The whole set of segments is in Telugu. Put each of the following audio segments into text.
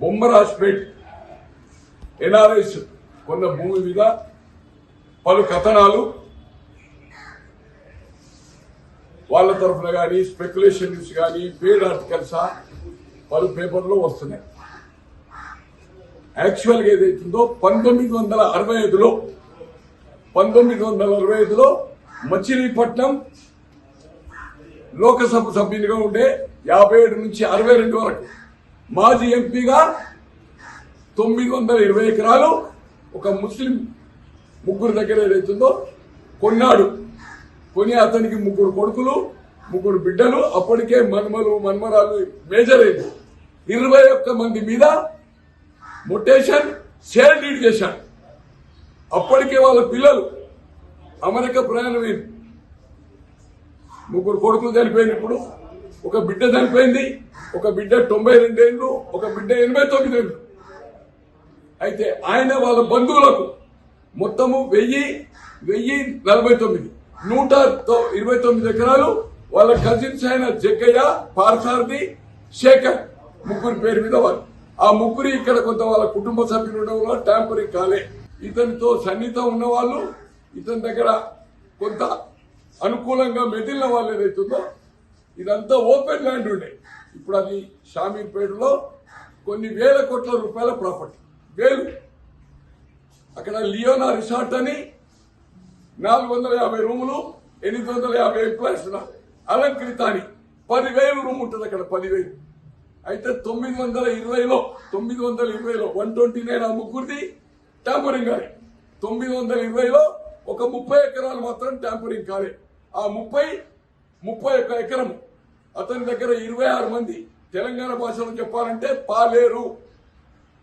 బొమ్మరాజ్పేట్ ఎన్ఆర్ఎస్ కొన్న భూమి మీద పలు కథనాలు. వాళ్ళ తరఫున కానీ స్పెక్యులేషన్ న్యూస్ కానీ పేడ్ ఆర్టికల్స్ పలు పేపర్లో వస్తున్నాయి. యాక్చువల్గా ఏదైతుందో పంతొమ్మిది వందల అరవై ఐదులో పంతొమ్మిది వందల అరవై ఐదులో మచిలీపట్నం లోకసభ సభ్యునిగా ఉండే యాభై ఏడు నుంచి అరవై రెండు వరకు మాజీ ఎంపీగా తొమ్మిది వందల ఇరవై ఎకరాలు ఒక ముస్లిం ముగ్గురు దగ్గర ఏదైతుందో కొన్నాడు. కొని అతనికి ముగ్గురు కొడుకులు ముగ్గురు బిడ్డలు. అప్పటికే మన్మలు మన్మరాలు మేజర్ అయింది. ఇరవై ఒక్క మంది మీద మొటేషన్ షేర్ లీడ్ చేశాడు. అప్పటికే వాళ్ళ పిల్లలు అమెరికా ప్రయాణమైంది ముగ్గురు కొడుకులు చనిపోయింది ఇప్పుడు ఒక బిడ్డ చనిపోయింది. ఒక బిడ్డ తొంభై రెండేళ్ళు ఒక బిడ్డ ఎనభై తొమ్మిది ఏళ్ళు అయితే ఆయన వాళ్ళ బంధువులకు మొత్తము వెయ్యి వెయ్యి నలభై తొమ్మిది. నూట ఇరవై తొమ్మిది ఎకరాలు వాళ్ళ కజిన్స్ అయిన జగ్గయ్య పార్థార్థి శేఖర్ ముగ్గురి పేరు మీద వాళ్ళు. ఆ ముగ్గురు ఇక్కడ కొంత వాళ్ళ కుటుంబ సభ్యులు ఉండడం వల్ల ట్యాంపరింగ్ కాలే. ఇతనితో సన్నిహితం ఉన్న వాళ్ళు ఇతని దగ్గర కొంత అనుకూలంగా మెదిలిన వాళ్ళు ఏదైతుందో ఇదంతా ఓపెన్ ల్యాండ్ ఉండే. ఇప్పుడు అది షామీర్పేటలో కొన్ని వేల కోట్ల రూపాయల ప్రాపర్టీ. వేలు. అక్కడ లియోనా రిసార్ట్ అని నాలుగు వందల యాభై రూములు ఎనిమిది వందల యాభై ఎంప్లాయీస్ అలంకృత అని పదివేలు రూమ్ ఉంటుంది అక్కడ పదివేలు. అయితే తొమ్మిది వందల ఇరవైలో తొమ్మిది వందల ఇరవైలో వన్ ట్వంటీ నైన్ ఆ ముగ్గురిది ట్యాంపరింగ్ కాలే. తొమ్మిది వందల ఇరవైలో ఒక ముప్పై ఎకరాలు మాత్రం ట్యాంపరింగ్ కాలే. ఆ ముప్పై ముప్పై ఒక్క ఎకరం అతని దగ్గర ఇరవై ఆరు మంది తెలంగాణ భాషలో చెప్పాలంటే పాలేరు.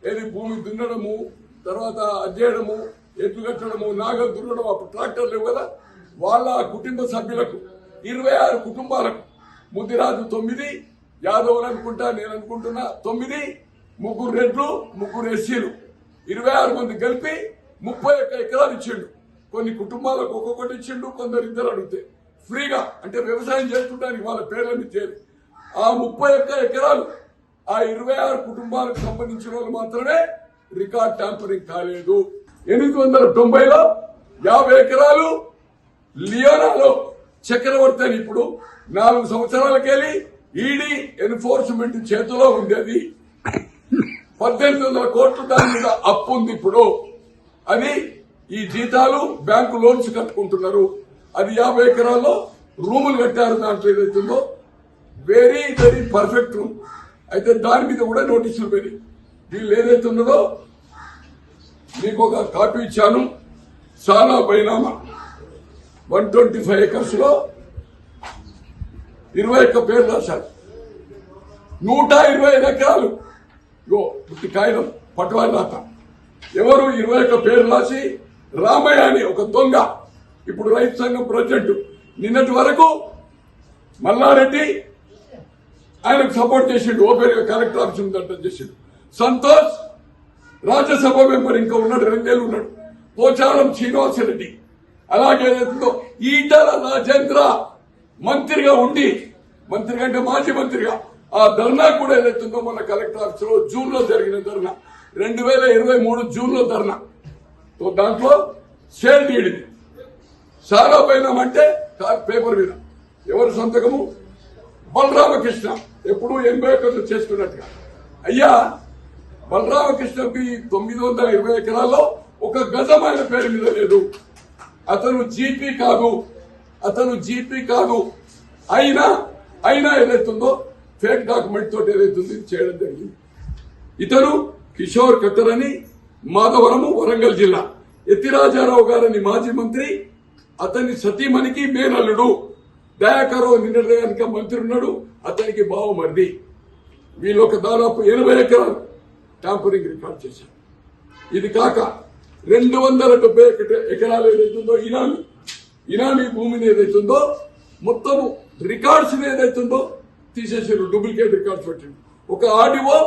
ఏది భూమి దున్నడము తర్వాత అజ్జేయడము ఎట్లు కట్టడము నాగలు దున్నడం అప్పుడు ట్రాక్టర్లు కదా? వాళ్ళ కుటుంబ సభ్యులకు ఇరవై ఆరు కుటుంబాలకు. ముద్దిరాజు తొమ్మిది యాదవులు అనుకుంటా నేను అనుకుంటున్నా తొమ్మిది ముగ్గురు రెడ్లు ముగ్గురు ఎస్సీలు. ఇరవై ఆరు మంది కలిపి ముప్పై ఒక్క ఎకరాలు ఇచ్చిండు. కొన్ని కుటుంబాలకు ఒక్కొక్కటి ఇచ్చిండు కొందరు ఇద్దరు అడిగితే. ఫ్రీగా అంటే వ్యవసాయం చేస్తుండడానికి వాళ్ళ పేర్లని చేరి ఆ ముప్పై ఒక్క ఎకరాలు ఆ ఇరవై ఆరు కుటుంబాలకు సంబంధించిన వాళ్ళు మాత్రమే రికార్డ్ ట్యాంపరింగ్ కాలేదు. ఎనిమిది వందల తొంభైలో యాభై ఎకరాలు లియోనాలో చక్రవర్తి అని ఇప్పుడు నాలుగు సంవత్సరాలకెళ్ళి ఈడీ ఎన్ఫోర్స్మెంట్ చేతిలో ఉండేది. పద్దెనిమిది వందల కోట్లు దాని మీద అప్పు ఉంది ఇప్పుడు అది ఈ జీతాలు బ్యాంకు లోన్స్ కట్టుకుంటున్నారు. అది యాభై ఎకరాల్లో రూములు కట్టారు దాంట్లో ఏదైతుందో. వెరీ వెరీ పర్ఫెక్ట్ రూమ్ అయితే దాని మీద కూడా నోటీసులు పెరిగి వీళ్ళు ఏదైతే ఉన్నదో మీకు ఒక కాపీ ఇచ్చాను. చాలా బైనామా. వన్ ట్వంటీ ఫైవ్ ఎకర్స్లో ఇరవై ఒక్క పేరు రాశారు. నూట ఇరవై ఐదు ఎకరాలు. ఇగో పుట్టి కాగితం పట్టువారి రాత ఎవరు ఇరవై ఒక్క పేరు రాసి రామయ్య అని ఒక దొంగ ఇప్పుడు రైతు సంఘం ప్రెసిడెంట్. నిన్నటి వరకు మల్లారెడ్డి ఆయనకు సపోర్ట్ చేసిండు ఓపెన్గా కలెక్టర్ ఆఫీస్ అంటే చేసిండు. సంతోష్ రాజ్యసభ మెంబర్ ఇంకా ఉన్నాడు రెండేళ్ళు ఉన్నాడు. పోచారం శ్రీనివాసరెడ్డి. అలాగే ఏదైతుందో ఈటల రాజేంద్ర మంత్రిగా ఉండి మంత్రిగా అంటే మాజీ మంత్రిగా ఆ ధర్నా కూడా ఏదైతుందో మన కలెక్టర్ ఆఫీస్లో జూన్లో జరిగిన ధర్నా. రెండు వేల ఇరవై మూడు జూన్లో ధర్నా దాంట్లో షేర్ తీడింది సారా పోయినామంటే పేపర్ మీద. ఎవరి సంతకము? బలరామకృష్ణ. ఎప్పుడు ఎనభై ఒకటి చేసుకున్నట్టుగా. అయ్యా బలరామకృష్ణకి తొమ్మిది వందల ఇరవై ఎకరాల్లో ఒక గజం ఆయన పేరు మీద లేదు. అతను జీపీ కాదు. అతను జీపీ కాదు. అయినా అయినా ఏదైతుందో ఫేక్ డాక్యుమెంట్ తోటి ఏదైతుంది చేయడం జరిగింది. ఇతను కిషోర్ కత్తర్ అని మాధవరము వరంగల్ జిల్లా. ఎత్తిరాజారావు గారని మాజీ మంత్రి అతని సతీమణికి మేనల్లుడు. దయాకరో నిన్న మంత్రి ఉన్నాడు అతనికి బావమరిది. వీళ్ళు ఒక దాదాపు ఎనభై ఎకరాలు ట్యాంపరింగ్ రికార్డ్ చేశారు. ఇది కాక రెండు వందల డెబ్బై ఒకటి ఎకరాలు ఏదైతుందో ఇనామి ఇనామి భూమిని ఏదైతుందో మొత్తము రికార్డ్స్ ఏదైతుందో తీసేసారు డూప్లికేట్ రికార్డ్స్ పెట్టింది ఒక ఆడివో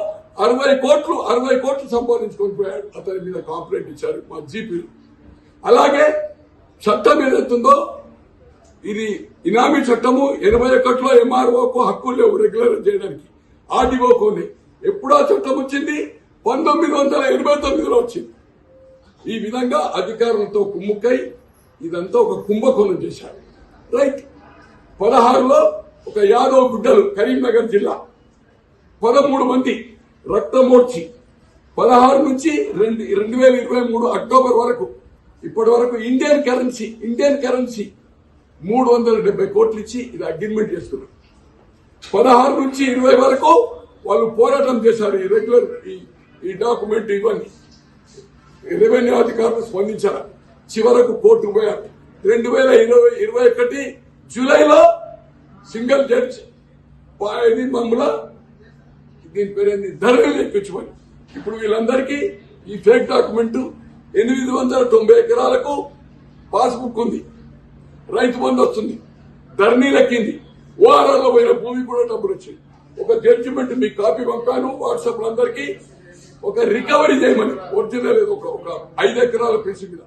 అరవై కోట్లు అరవై కోట్లు సంపాదించుకొని పోయాడు. అతని మీద కాంప్లైంట్ ఇచ్చారు మా జీపీలు. అలాగే చట్టం ఏదైతుందో ఇది ఇనామీ చట్టము ఎనభై ఒకటిలో ఎంఆర్ఓకు హక్కులు లేవు రెగ్యులర్ చేయడానికి. ఆర్డీఓకు ఎప్పుడో చట్టం వచ్చింది? పంతొమ్మిది వందల ఎనభై తొమ్మిదిలో వచ్చింది. ఈ విధంగా అధికారులతో కుమ్ముక్కై ఇదంతా ఒక కుంభకోణం చేశారు. రైట్. పదహారులో ఒక యాదవ్ గుడ్డలు కరీంనగర్ జిల్లా. పదమూడు మంది రక్తమోర్చి. పదహారు నుంచి రెండు రెండు వేల ఇరవై మూడు అక్టోబర్ వరకు ఇప్పటి వరకు ఇండియన్ కరెన్సీ ఇండియన్ కరెన్సీ మూడు వందల డెబ్బై కోట్లు ఇచ్చి ఇది అగ్రిమెంట్ చేస్తున్నారు. పదహారు నుంచి ఇరవై వరకు వాళ్ళు పోరాటం చేశారు. ఈ రెగ్యులర్ ఈ ఈ డాక్యుమెంట్ ఇవన్నీ. రెవెన్యూ అధికారులు స్పందించారు? చివరకు కోర్టు పోయారు. రెండు వేల ఇరవై ఇరవై ఒకటి జూలైలో సింగిల్ జడ్జ్ ఇది మమ్మల్ని దీని పేరేంది? ధరలు ఎక్కించుకొని ఇప్పుడు వీళ్ళందరికీ ఈ ఫేక్ డాక్యుమెంట్ ఎనిమిది వందల తొంభై ఎకరాలకు పాస్బుక్ ఉంది. రైతు బంధు వస్తుంది. ధరణి లెక్కింది. ఓఆర్ఆర్లో పోయిన భూమి కూడా డబ్బులు వచ్చింది ఒక జడ్జిమెంట్ మీ కాపీ పంపాను. వాట్సాప్ అందరికీ ఒక రికవరీ చేయమని. ఒరిజినల్ ఒక ఒక ఐదు ఎకరాల పీసు మీద.